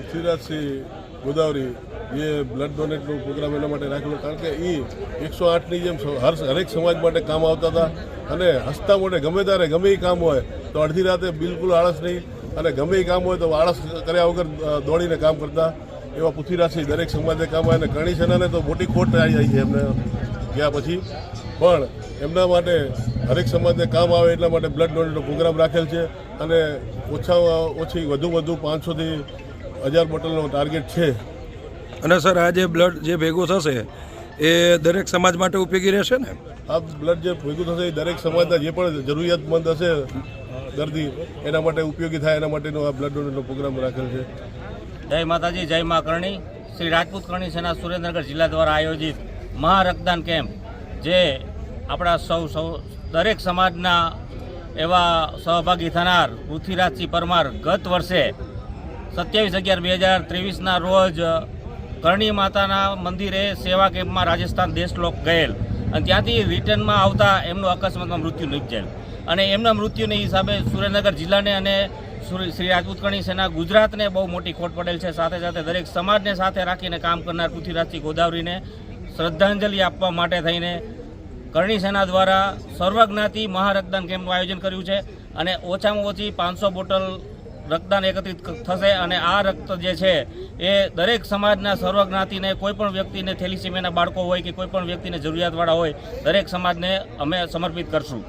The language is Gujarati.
પૃથ્વીરાજસિંહ ગોદાવરી, એ બ્લડ ડોનેટનો પ્રોગ્રામ એના માટે રાખેલો કારણ કે એ એકસો આઠની જેમ હર, હરેક સમાજ માટે કામ આવતા હતા. અને હસતા મોઢે ગમે ત્યારે ગમે એ કામ હોય, તો અડધી રાતે બિલકુલ આળસ નહીં. અને ગમે એ કામ હોય તો આળસ કર્યા વગર દોડીને કામ કરતા. એવા પૃથ્વીરાજસિંહ દરેક સમાજને કામ આવે અને કરણી સેનાને તો મોટી ખોટ આવી જાય છે એમને ગયા પછી. પણ એમના માટે હરેક સમાજને કામ આવે એટલા માટે બ્લડ ડોનેટનો પ્રોગ્રામ રાખેલ છે. અને ઓછામાં ઓછી વધુ વધુ પાંચસોથી હજાર બોટલનો ટાર્ગેટ છે. અને સર આ જે બ્લડ જે ભેગું થશે એ દરેક સમાજ માટે ઉપયોગી રહેશે ને? આ બ્લડ જે ભેગું થશે એ દરેક સમાજના જે પણ જરૂરિયાતમંદ હશે દર્દી એના માટે ઉપયોગી થાય એના માટેનો આ બ્લડ ડોનેટનો પ્રોગ્રામ રાખેલ છે. જય માતાજી જય મા કરણી. શ્રી રાજપૂત કરણી સેના સુરેન્દ્રનગર જિલ્લા દ્વારા આયોજિત મહારક્તદાન કેમ્પ જે આપણા સૌ સૌ દરેક સમાજના એવા સહભાગી થનાર પૃથ્વીરાજસિંહ પરમાર ગત વર્ષે સત્યાવીસ અગિયાર બે હજાર ત્રેવીસના રોજ કરણી માતાના મંદિરે સેવા કેમ્પમાં રાજસ્થાન દેશલોક ગયેલ. અને ત્યાંથી રિટર્નમાં આવતા એમનું અકસ્માતમાં મૃત્યુ નિપજેલ. અને એમના મૃત્યુને હિસાબે સુરેન્દ્રનગર જિલ્લાને અને શ્રી રાજપૂત સેના ગુજરાતને બહુ મોટી ખોટ પડેલ છે. સાથે સાથે દરેક સમાજને સાથે રાખીને કામ કરનાર પૃથ્વીરાજસિંહ ગોદાવરીને શ્રદ્ધાંજલિ આપવા માટે થઈને કરણી સેના દ્વારા સર્વજ્ઞાતિ મહારક્તદાન કેમ્પનું આયોજન કર્યું છે. અને ઓછામાં ઓછી પાંચસો બોટલ રક્તદાન એકત્રિત થશે અને આ રક્ત જે છે એ દરેક સમાજના સર્વજ્ઞાતિને, કોઈ પણ વ્યક્તિને થેલિસીમિયાના બાળકો હોય કે કોઈ પણ વ્યક્તિને જરૂરિયાતવાળા હોય, દરેક સમાજને અમે સમર્પિત કરશું.